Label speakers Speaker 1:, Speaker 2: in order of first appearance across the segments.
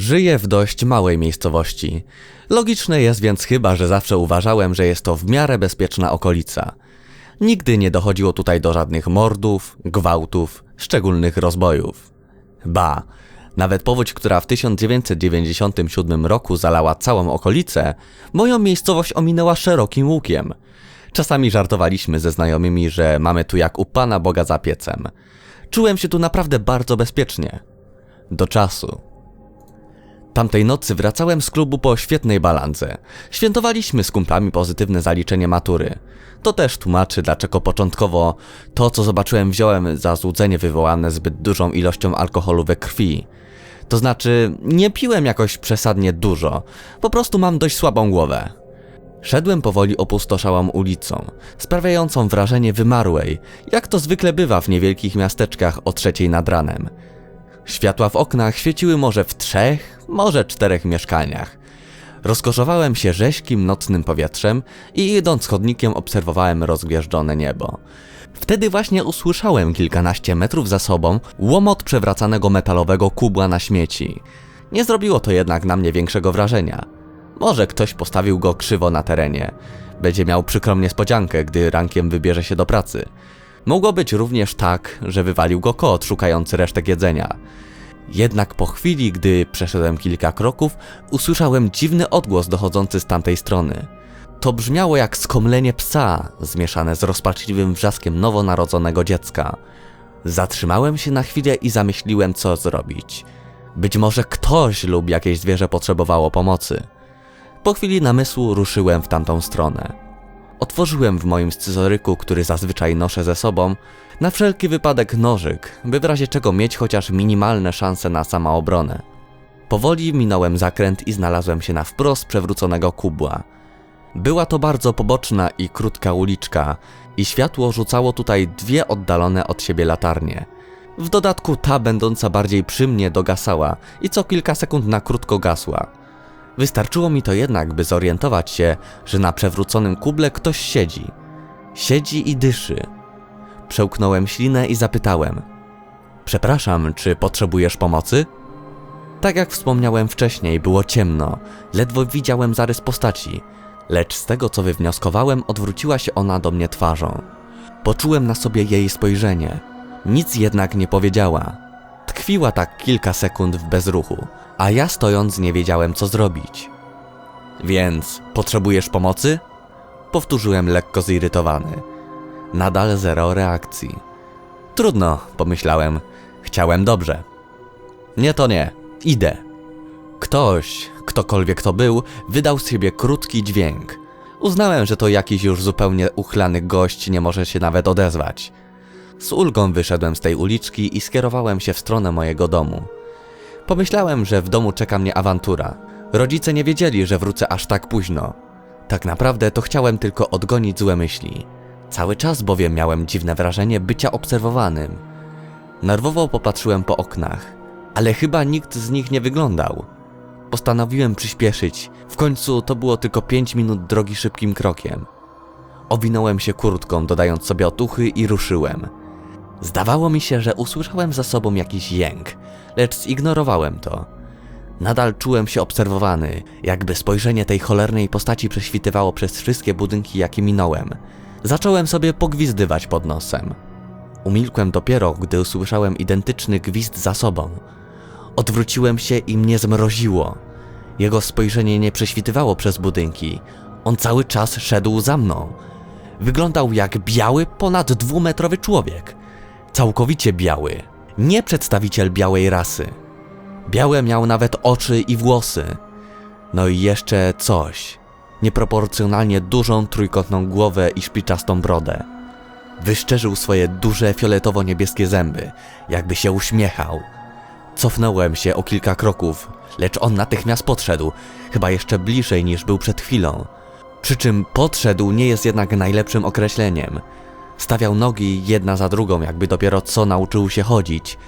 Speaker 1: Żyję w dość małej miejscowości. Logiczne jest więc chyba, że zawsze uważałem, że jest to w miarę bezpieczna okolica. Nigdy nie dochodziło tutaj do żadnych mordów, gwałtów, szczególnych rozbojów. Ba, nawet powódź, która w 1997 roku zalała całą okolicę, moją miejscowość ominęła szerokim łukiem. Czasami żartowaliśmy ze znajomymi, że mamy tu jak u Pana Boga za piecem. Czułem się tu naprawdę bardzo bezpiecznie. Do czasu. Tamtej nocy wracałem z klubu po świetnej balance. Świętowaliśmy z kumplami pozytywne zaliczenie matury. To też tłumaczy, dlaczego początkowo to, co zobaczyłem, wziąłem za złudzenie wywołane zbyt dużą ilością alkoholu we krwi. To znaczy, nie piłem jakoś przesadnie dużo, po prostu mam dość słabą głowę. Szedłem powoli opustoszałą ulicą, sprawiającą wrażenie wymarłej, jak to zwykle bywa w niewielkich miasteczkach o trzeciej nad ranem. Światła w oknach świeciły może w trzech, może czterech mieszkaniach. Rozkoszowałem się rześkim nocnym powietrzem i idąc chodnikiem obserwowałem rozgwieżdżone niebo. Wtedy właśnie usłyszałem kilkanaście metrów za sobą łomot przewracanego metalowego kubła na śmieci. Nie zrobiło to jednak na mnie większego wrażenia. Może ktoś postawił go krzywo na terenie. Będzie miał przykrą niespodziankę, gdy rankiem wybierze się do pracy. Mogło być również tak, że wywalił go kot szukający resztek jedzenia. Jednak po chwili, gdy przeszedłem kilka kroków, usłyszałem dziwny odgłos dochodzący z tamtej strony. To brzmiało jak skomlenie psa, zmieszane z rozpaczliwym wrzaskiem nowonarodzonego dziecka. Zatrzymałem się na chwilę i zamyśliłem, co zrobić. Być może ktoś lub jakieś zwierzę potrzebowało pomocy. Po chwili namysłu ruszyłem w tamtą stronę. Otworzyłem w moim scyzoryku, który zazwyczaj noszę ze sobą, na wszelki wypadek nożyk, by w razie czego mieć chociaż minimalne szanse na samoobronę. Powoli minąłem zakręt i znalazłem się na wprost przewróconego kubła. Była to bardzo poboczna i krótka uliczka i światło rzucało tutaj dwie oddalone od siebie latarnie. W dodatku ta będąca bardziej przy mnie dogasała i co kilka sekund na krótko gasła. Wystarczyło mi to jednak, by zorientować się, że na przewróconym kuble ktoś siedzi. Siedzi i dyszy. Przełknąłem ślinę i zapytałem: Przepraszam, czy potrzebujesz pomocy? Tak jak wspomniałem wcześniej, było ciemno, ledwo widziałem zarys postaci, lecz z tego co wywnioskowałem, odwróciła się ona do mnie twarzą. Poczułem na sobie jej spojrzenie. Nic jednak nie powiedziała. Tkwiła tak kilka sekund w bezruchu, a ja stojąc nie wiedziałem co zrobić. Więc potrzebujesz pomocy? Powtórzyłem lekko zirytowany. Nadal zero reakcji. Trudno, pomyślałem. Chciałem dobrze. Nie to nie. Idę. Ktoś, ktokolwiek to był, wydał z siebie krótki dźwięk. Uznałem, że to jakiś już zupełnie uchlany gość nie może się nawet odezwać. Z ulgą wyszedłem z tej uliczki i skierowałem się w stronę mojego domu. Pomyślałem, że w domu czeka mnie awantura. Rodzice nie wiedzieli, że wrócę aż tak późno. Tak naprawdę to chciałem tylko odgonić złe myśli. Cały czas bowiem miałem dziwne wrażenie bycia obserwowanym. Nerwowo popatrzyłem po oknach, ale chyba nikt z nich nie wyglądał. Postanowiłem przyspieszyć, w końcu to było tylko 5 minut drogi szybkim krokiem. Owinąłem się kurtką, dodając sobie otuchy i ruszyłem. Zdawało mi się, że usłyszałem za sobą jakiś jęk, lecz zignorowałem to. Nadal czułem się obserwowany, jakby spojrzenie tej cholernej postaci prześwitywało przez wszystkie budynki, jakie minąłem. Zacząłem sobie pogwizdywać pod nosem. Umilkłem dopiero, gdy usłyszałem identyczny gwizd za sobą. Odwróciłem się i mnie zmroziło. Jego spojrzenie nie prześwitywało przez budynki. On cały czas szedł za mną. Wyglądał jak biały, ponad dwumetrowy człowiek. Całkowicie biały. Nie przedstawiciel białej rasy. Białe miał nawet oczy i włosy. No i jeszcze coś. Nieproporcjonalnie dużą trójkątną głowę i szpiczastą brodę. Wyszczerzył swoje duże fioletowo-niebieskie zęby, jakby się uśmiechał. Cofnąłem się o kilka kroków, lecz on natychmiast podszedł, chyba jeszcze bliżej niż był przed chwilą. Przy czym podszedł nie jest jednak najlepszym określeniem. Stawiał nogi jedna za drugą, jakby dopiero co nauczył się chodzić.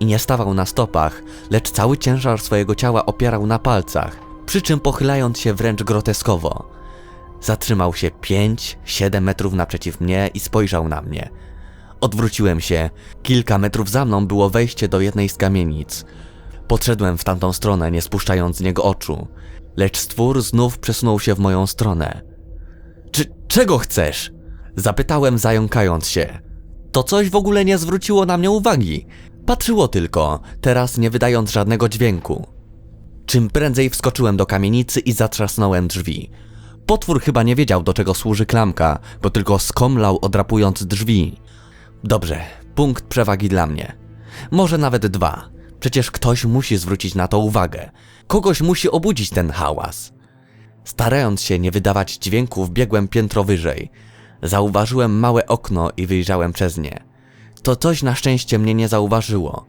Speaker 1: I nie stawał na stopach, lecz cały ciężar swojego ciała opierał na palcach, przy czym pochylając się wręcz groteskowo. Zatrzymał się 5-7 metrów naprzeciw mnie i spojrzał na mnie. Odwróciłem się. Kilka metrów za mną było wejście do jednej z kamienic. Podszedłem w tamtą stronę, nie spuszczając z niego oczu, lecz stwór znów przesunął się w moją stronę. Czy czego chcesz? Zapytałem, zająkając się. To coś w ogóle nie zwróciło na mnie uwagi. Patrzyło tylko, teraz nie wydając żadnego dźwięku. Czym prędzej wskoczyłem do kamienicy i zatrzasnąłem drzwi. Potwór chyba nie wiedział, do czego służy klamka, bo tylko skomlał, odrapując drzwi. Dobrze, punkt przewagi dla mnie. Może nawet dwa. Przecież ktoś musi zwrócić na to uwagę. Kogoś musi obudzić ten hałas. Starając się nie wydawać dźwięków, biegłem piętro wyżej. Zauważyłem małe okno i wyjrzałem przez nie. To coś na szczęście mnie nie zauważyło.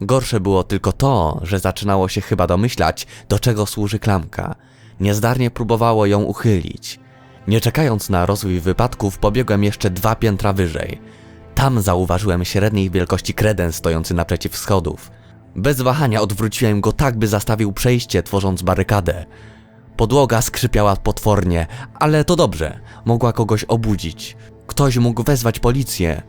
Speaker 1: Gorsze było tylko to, że zaczynało się chyba domyślać, do czego służy klamka. Niezdarnie próbowało ją uchylić. Nie czekając na rozwój wypadków, pobiegłem jeszcze dwa piętra wyżej. Tam zauważyłem średniej wielkości kredens stojący naprzeciw schodów. Bez wahania odwróciłem go tak, by zastawił przejście, tworząc barykadę. Podłoga skrzypiała potwornie, ale to dobrze, mogła kogoś obudzić. Ktoś mógł wezwać policję.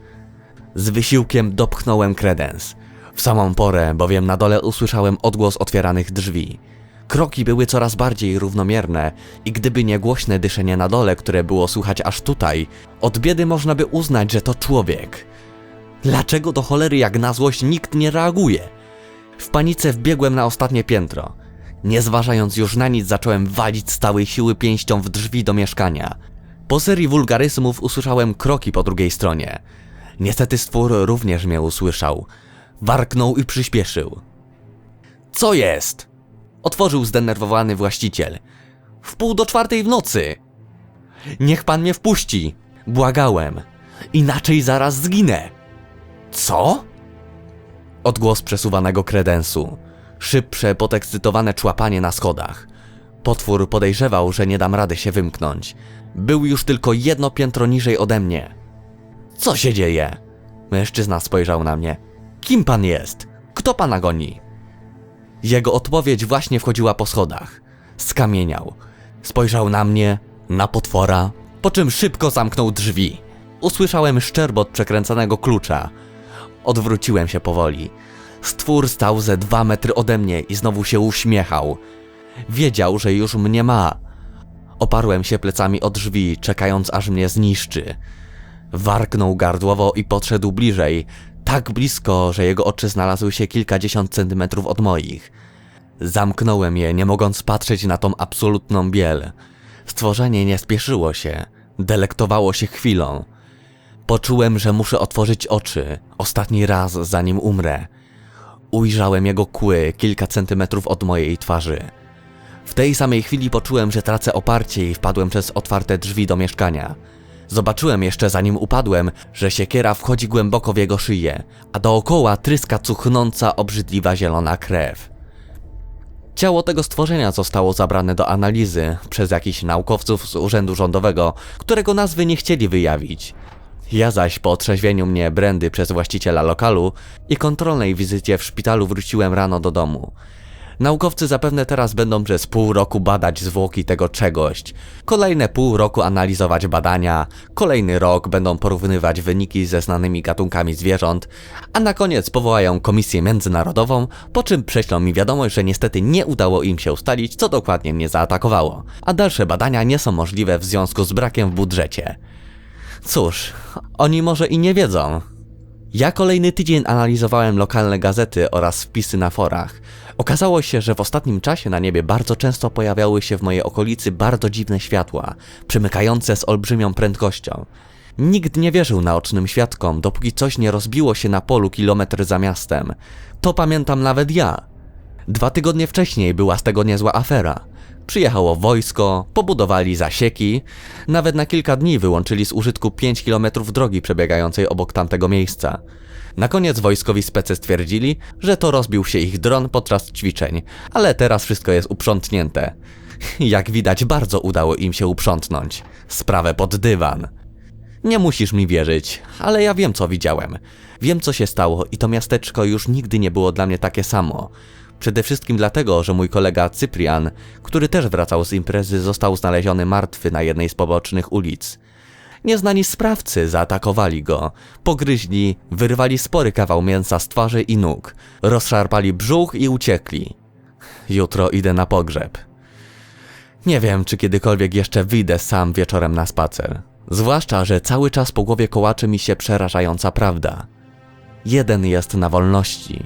Speaker 1: Z wysiłkiem dopchnąłem kredens. W samą porę, bowiem na dole usłyszałem odgłos otwieranych drzwi. Kroki były coraz bardziej równomierne i gdyby nie głośne dyszenie na dole, które było słychać aż tutaj, od biedy można by uznać, że to człowiek. Dlaczego do cholery jak na złość nikt nie reaguje? W panice wbiegłem na ostatnie piętro. Nie zważając już na nic, zacząłem walić z całej siły pięścią w drzwi do mieszkania. Po serii wulgaryzmów usłyszałem kroki po drugiej stronie. Niestety stwór również mnie usłyszał. Warknął i przyspieszył. Co jest? Otworzył zdenerwowany właściciel. W pół do czwartej w nocy. Niech pan mnie wpuści. Błagałem. Inaczej zaraz zginę. Co? Odgłos przesuwanego kredensu. Szybsze, podekscytowane człapanie na schodach. Potwór podejrzewał, że nie dam rady się wymknąć. Był już tylko jedno piętro niżej ode mnie. Co się dzieje? Mężczyzna spojrzał na mnie. Kim pan jest? Kto pana goni? Jego odpowiedź właśnie wchodziła po schodach. Skamieniał. Spojrzał na mnie, na potwora, po czym szybko zamknął drzwi. Usłyszałem szczerbot przekręcanego klucza. Odwróciłem się powoli. Stwór stał ze dwa metry ode mnie i znowu się uśmiechał. Wiedział, że już mnie ma. Oparłem się plecami o drzwi, czekając aż mnie zniszczy. Warknął gardłowo i podszedł bliżej, tak blisko, że jego oczy znalazły się kilkadziesiąt centymetrów od moich. Zamknąłem je, nie mogąc patrzeć na tą absolutną biel. Stworzenie nie spieszyło się, delektowało się chwilą. Poczułem, że muszę otworzyć oczy, ostatni raz zanim umrę. Ujrzałem jego kły kilka centymetrów od mojej twarzy. W tej samej chwili poczułem, że tracę oparcie i wpadłem przez otwarte drzwi do mieszkania. Zobaczyłem jeszcze zanim upadłem, że siekiera wchodzi głęboko w jego szyję, a dookoła tryska cuchnąca, obrzydliwa zielona krew. Ciało tego stworzenia zostało zabrane do analizy przez jakichś naukowców z Urzędu Rządowego, którego nazwy nie chcieli wyjawić. Ja zaś po otrzeźwieniu mnie brandy przez właściciela lokalu i kontrolnej wizycie w szpitalu wróciłem rano do domu. Naukowcy zapewne teraz będą przez pół roku badać zwłoki tego czegoś, kolejne pół roku analizować badania, kolejny rok będą porównywać wyniki ze znanymi gatunkami zwierząt, a na koniec powołają komisję międzynarodową, po czym prześlą mi wiadomość, że niestety nie udało im się ustalić, co dokładnie mnie zaatakowało, a dalsze badania nie są możliwe w związku z brakiem w budżecie. Cóż, oni może i nie wiedzą. Ja kolejny tydzień analizowałem lokalne gazety oraz wpisy na forach. Okazało się, że w ostatnim czasie na niebie bardzo często pojawiały się w mojej okolicy bardzo dziwne światła, przemykające z olbrzymią prędkością. Nikt nie wierzył naocznym świadkom, dopóki coś nie rozbiło się na polu kilometr za miastem. To pamiętam nawet ja. Dwa tygodnie wcześniej była z tego niezła afera. Przyjechało wojsko, pobudowali zasieki, nawet na kilka dni wyłączyli z użytku 5 km drogi przebiegającej obok tamtego miejsca. Na koniec wojskowi specy stwierdzili, że to rozbił się ich dron podczas ćwiczeń, ale teraz wszystko jest uprzątnięte. Jak widać, bardzo udało im się uprzątnąć. Sprawę pod dywan. Nie musisz mi wierzyć, ale ja wiem co widziałem. Wiem co się stało i to miasteczko już nigdy nie było dla mnie takie samo. Przede wszystkim dlatego, że mój kolega Cyprian, który też wracał z imprezy, został znaleziony martwy na jednej z pobocznych ulic. Nieznani sprawcy zaatakowali go, pogryźli, wyrwali spory kawał mięsa z twarzy i nóg, rozszarpali brzuch i uciekli. Jutro idę na pogrzeb. Nie wiem, czy kiedykolwiek jeszcze wyjdę sam wieczorem na spacer. Zwłaszcza, że cały czas po głowie kołaczy mi się przerażająca prawda. Jeden jest na wolności,